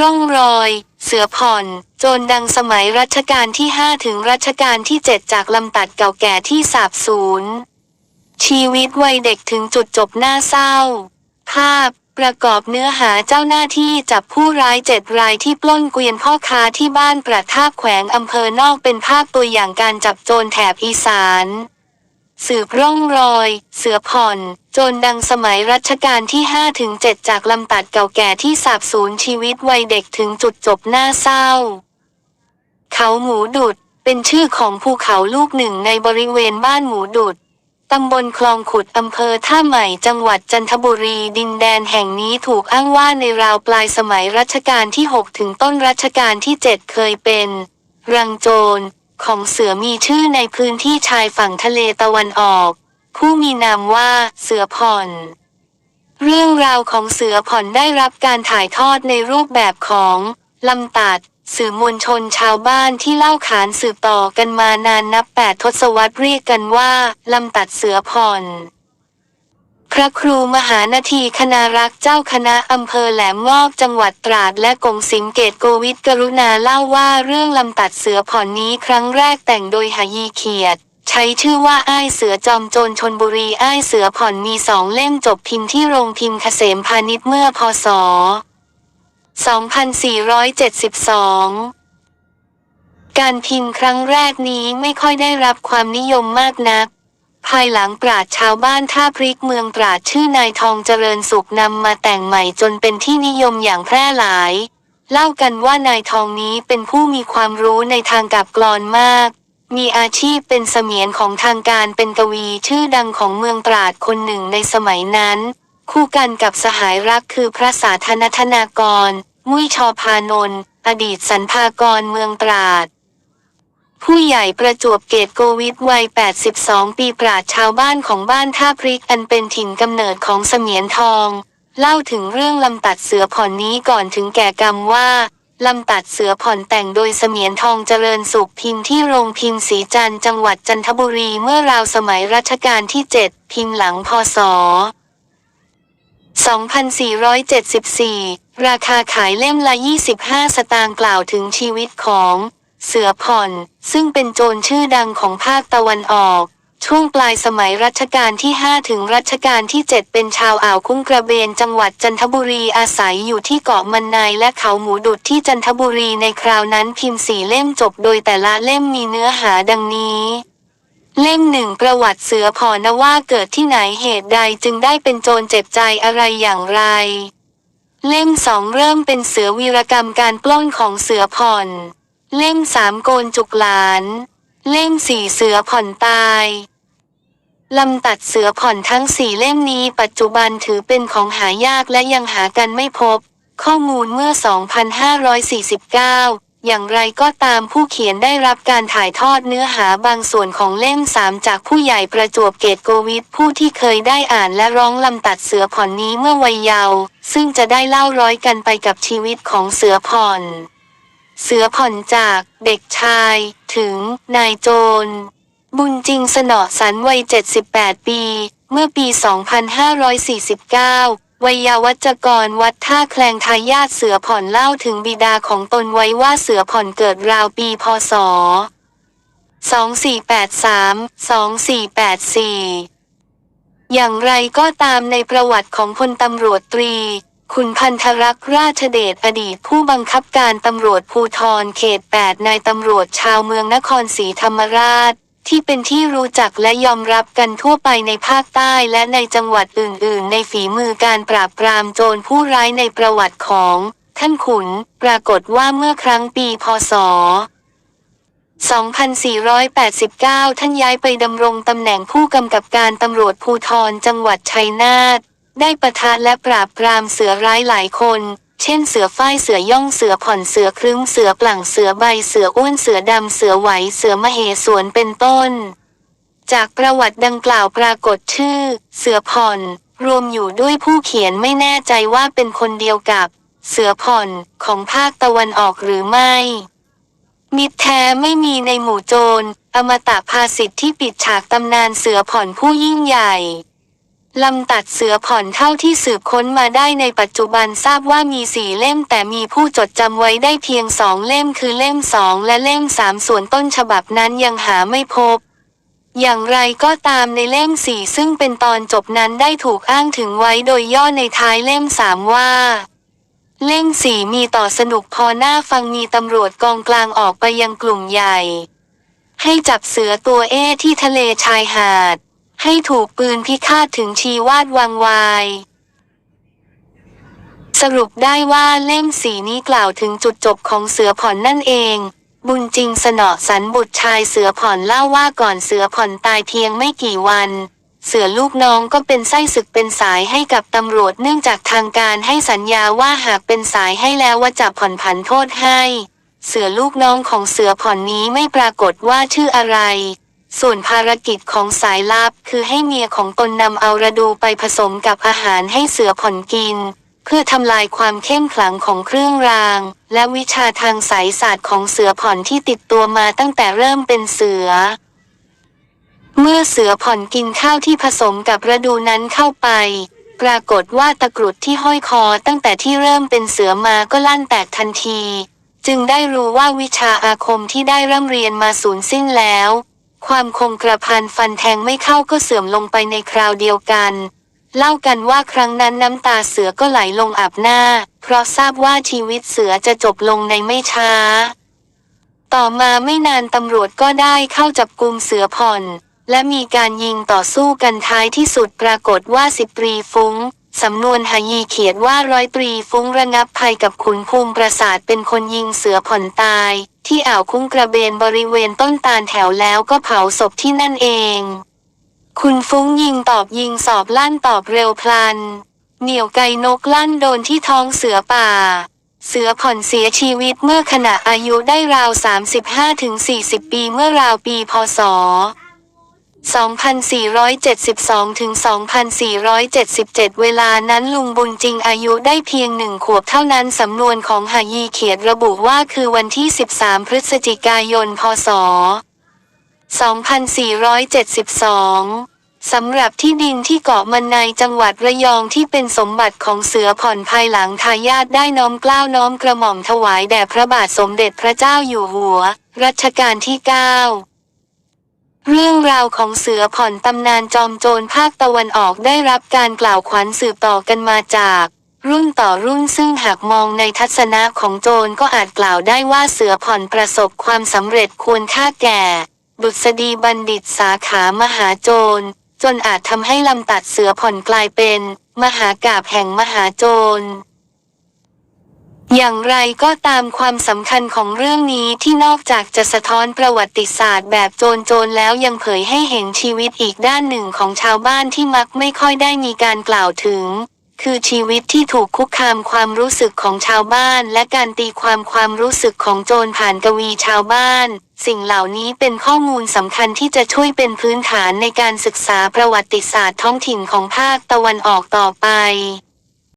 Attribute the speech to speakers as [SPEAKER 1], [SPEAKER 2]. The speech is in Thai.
[SPEAKER 1] ร่องรอย เสือผ่อน โจรดังสมัยรัชกาลที่ 5 ถึงรัชกาลที่ 7 จากลำตัดเก่าแก่ที่สาบสูญชีวิตวัยเด็กถึงจุดจบน่าเศร้า ภาพประกอบเนื้อหาเจ้าหน้าที่จับผู้ร้ายเจ็ดรายที่ปล้นเกวียนพ่อค้าที่บ้านประทาบแขวงอำเภอนอกเป็นภาพตัวอย่างการจับโจรแถบอีสาน สืบร่องรอย เสือผ่อน จรดังสมัยรัชกาลที่ 5 ถึง 7 จากลำตัดเก่าแก่ที่สาบสูญชีวิตวัยเด็กถึงจุดจบน่าเศร้า เขาหมูดุด เป็นชื่อของภูเขาลูกหนึ่งในบริเวณบ้านหมูดุดตำบลคลองขุดอำเภอท่าใหม่จังหวัดจันทบุรีดินแดนแห่งนี้ถูกอ้างว่าในราวปลายสมัยรัชกาลที่ 6 ถึงต้นรัชกาลที่ 7 เคยเป็น รังโจรของเสือมีชื่อในพื้นที่ชายฝั่งทะเลตะวันออก ผู้มีนามว่าเสือผ่อน เรื่องราวของเสือผ่อนได้รับการถ่ายทอดในรูปแบบของลำตัดสื่อมวลชนชาวบ้านที่เล่าขานสืบต่อกันมานานนับแปดทศวรรษเรียกกันว่าลำตัดเสือผ่อน พระครูมหานาทีคณารักษ์เจ้าคณะอำเภอแหลมงอบจังหวัดตราดและกงสิงเกตโกวิทกรุณาเล่าว่าเรื่องลำตัดเสือผ่อนนี้ครั้งแรกแต่งโดยหายีเขียด ใช้ชื่อว่าอ้ายเสือจอมโจรชนบุรีอ้ายเสือผ่อนมีสองเล่มจบพิมพ์ที่โรงพิมพ์เกษมพาณิชย์เมื่อพศ 2472 การพิมพ์ครั้งแรกนี้ไม่ค่อยได้รับความนิยมมากนัก ภายหลังปราดชาวบ้านท่าพริกเมืองตราดชื่อนายทองเจริญสุขนำมาแต่งใหม่จนเป็นที่นิยมอย่างแพร่หลาย เล่ากันว่านายทองนี้เป็นผู้มีความรู้ในทางกับกลอนมาก มีอาชีพเป็นเสมียนของทางการเป็นกวีชื่อดังของเมืองตราดคนหนึ่งในสมัยนั้น คู่กันกับสหายรักคือพระสาธนธนากร มุ้ยชอพานนท์อดีตสรรพากรเมืองตราด ผู้ใหญ่ประจวบเกตโกวิทวัย 82 ปีปราดชาวบ้านของบ้านท่าพริกอันเป็นถิ่นกำเนิดของเสมียนทอง เล่าถึงเรื่องลำตัดเสือผ่อนนี้ก่อนถึงแก่กรรมว่า ลำตัดเสือผ่อนแต่งโดยเสมียนทองเจริญสุขพิมพ์ที่โรงพิมพ์สีจันจังหวัดจันทบุรีเมื่อราวสมัยรัชกาลที่ 7 พิมพ์หลังพศ 2474 ราคาขายเล่มละ 25 สตางค์กล่าวถึงชีวิตของ เสือผ่อน ซึ่งเป็นโจรชื่อดังของภาคตะวันออก ช่วงปลายสมัยรัชกาลที่ 5 ถึงรัชกาลที่ 7 เป็นชาวอ่าวคุ้งกระเบนจังหวัดจันทบุรีอาศัยอยู่ที่เกาะมันนายและเขาหมูดุดที่จันทบุรีในคราวนั้นพิมพ์สี่เล่มจบโดยแต่ละเล่มมีเนื้อหาดังนี้เล่มหนึ่งประวัติเสือผ่อนว่าเกิดที่ไหนเหตุใดจึงได้เป็นโจรเจ็บใจอะไรอย่างไร เล่มสองเริ่มเป็นเสือวีรกรรมการปล้นของเสือผ่อน เล่มสามโกนจุกหลาน เล่มสี่เสือผ่อนตายลำตัดเสือผ่อนทั้งสี่เล่มนี้ปัจจุบันถือเป็นของหายากและยังหากันไม่พบ ข้อมูลเมื่อ 2549 อย่างไรก็ตามผู้เขียนได้รับการถ่ายทอดเนื้อหาบางส่วนของเล่มสามจากผู้ใหญ่ประจวบเกตโกวิทผู้ที่เคยได้อ่านและร้องลำตัดเสือผ่อนนี้เมื่อวัยเยาว์ซึ่งจะได้เล่าร้อยกันไปกับชีวิตของเสือผ่อน เสือผ่อนจากเด็กชาย ถึงนายโจร บุญจริงสนอสันวัย 78 ปี เมื่อปี 2549วัยวัจกรวัดท่าแคลงทายาทเสือผ่อนเล่าถึงบิดาของตนไว้ว่าเสือผ่อนเกิดราวปีพศ 2483 2484 อย่างไรก็ตามในประวัติของพลตำรวจตรี คุณพันธรักษ์ราชเดชอดีตผู้บังคับการตำรวจภูทรเขต 8 นายตำรวจชาวเมืองนครศรีธรรมราช ที่เป็นที่รู้จักและยอมรับกันทั่วไปในภาคใต้และในจังหวัดอื่น ๆ ในฝีมือการปราบปรามโจรผู้ร้ายในประวัติของ ท่านขุน ปรากฏว่าเมื่อครั้งปีพศ2489 ท่านย้ายไปดำรงตำแหน่งผู้กำกับการตำรวจภูทรจังหวัดชัยนาท ได้ประทะและปราบปรามเสือร้ายหลายคน เช่นเสือฝ้ายเสือย่องเสือผ่อนเสือครึ้มเสือปลั่งเสือใบเสืออ้วนเสือดำเสือไหวเสือมเหสวนเป็นต้น จากประวัติดังกล่าวปรากฏชื่อ เสือผ่อน รวมอยู่ด้วยผู้เขียนไม่แน่ใจว่าเป็นคนเดียวกับ เสือผ่อนของภาคตะวันออกหรือไม่มิตรแท้ไม่มีในหมู่โจร อมตะภาสิทธิ์ที่ปิดฉากตำนานเสือผ่อนผู้ยิ่งใหญ่ ลำตัดเสือผ่อนเท่าที่สืบค้นมาได้ในปัจจุบันทราบว่ามีสี่เล่มแต่มีผู้จดจำไว้ได้เพียงสองเล่มคือเล่มสองและเล่มสามส่วนต้นฉบับนั้นยังหาไม่พบ อย่างไรก็ตามในเล่มสี่ซึ่งเป็นตอนจบนั้นได้ถูกอ้างถึงไว้โดยย่อในท้ายเล่มสามว่า เล่มสี่มีต่อสนุกพอหน้าฟังมีตำรวจกองกลางออกไปยังกลุ่มใหญ่ ให้จับเสือตัวเอที่ทะเลชายหาด ให้ถูกปืนพิฆาตถึงชีวาดวังวาย สรุปได้ว่าเล่มสีนี้กล่าวถึงจุดจบของเสือผ่อนนั่นเอง บุญจริงสนอสันบุตรชายเสือผ่อนเล่าว่าก่อนเสือผ่อนตายเพียงไม่กี่วันเสือลูกน้องก็เป็นไส้ศึกเป็นสายให้กับตำรวจเนื่องจากทางการให้สัญญาว่าหากเป็นสายให้แล้วว่าจะผ่อนผันโทษให้ เสือลูกน้องของเสือผ่อนนี้ไม่ปรากฏว่าชื่ออะไร ส่วนภารกิจของสายลับคือให้เมียของตนนำเอาระดูไปผสมกับอาหารให้เสือผ่อนกิน เพื่อทำลายความเข้มขลังของเครื่องราง และวิชาทางสายศาสตร์ของเสือผ่อนที่ติดตัวมาตั้งแต่เริ่มเป็นเสือ เมื่อเสือผ่อนกินข้าวที่ผสมกับระดูนั้นเข้าไป ปรากฏว่าตะกรุดที่ห้อยคอตั้งแต่ที่เริ่มเป็นเสือมาก็ลั่นแตกทันที จึงได้รู้ว่าวิชาอาคมที่ได้ร่ำเรียนมาสูญสิ้นแล้ว ความคงกระพันฟันแทงไม่เข้าก็เสื่อมลงไปในคราวเดียวกัน เล่ากันว่าครั้งนั้นน้ำตาเสือก็ไหลลงอาบหน้า เพราะทราบว่าชีวิตเสือจะจบลงในไม่ช้า ต่อมาไม่นานตำรวจก็ได้เข้าจับกุมเสือผ่อน และมีการยิงต่อสู้กันท้ายที่สุดปรากฏว่าสิบตรีฟุ้ง สำนวนหายีเขียนว่าร้อยตรีฟุ้งระงับภัยกับขุนภูมิประสาทเป็นคนยิงเสือผ่อนตาย ที่อ่าวคุ้งกระเบนบริเวณต้นตาลแถวแล้วก็เผาศพที่นั่นเอง คุณฟุ้งยิงตอบยิงสอบลั่นตอบเร็วพลัน เหนี่ยวไกนกลั่นโดนที่ท้องเสือป่า เสือผ่อนเสียชีวิตเมื่อขณะอายุได้ราว 35-40 ปีเมื่อราวปีพศ 2472 ถึง 2477 เวลานั้นลุงบุญจริงอายุได้เพียงหนึ่งขวบเท่านั้นสำนวนของหายีเขียนระบุว่าคือวันที่ 13 พฤศจิกายน พศ 2472สำหรับที่ดินที่เกาะมันในจังหวัดระยองที่เป็นสมบัติของเสือผ่อนภายหลังทายาทได้น้อมกล้าวน้อมกระหม่อมถวายแด่พระบาทสมเด็จพระเจ้าอยู่หัว รัชกาลที่ 9 เรื่องราวของเสือผ่อนตำนานจอมโจรภาคตะวันออกได้รับการกล่าวขวัญสืบต่อกันมาจาก รุ่นต่อรุ่นซึ่งหากมองในทัศนะของโจรก็อาจกล่าวได้ว่าเสือผ่อนประสบความสำเร็จควรค่าแก่ บุษดีบัณฑิตสาขามหาโจร จนอาจทำให้ลำตัดเสือผ่อนกลายเป็น มหากาบแห่งมหาโจร อย่างไรก็ตามความสำคัญของเรื่องนี้ที่นอกจากจะสะท้อนประวัติศาสตร์แบบโจรๆแล้วยังเผยให้เห็นชีวิตอีกด้านหนึ่งของชาวบ้านที่มักไม่ค่อยได้มีการกล่าวถึง คือชีวิตที่ถูกคุกคามความรู้สึกของชาวบ้าน และการตีความความรู้สึกของโจรผ่านกวีชาวบ้าน สิ่งเหล่านี้เป็นข้อมูลสำคัญที่จะช่วยเป็นพื้นฐานในการศึกษาประวัติศาสตร์ท้องถิ่นของภาคตะวันออกต่อไป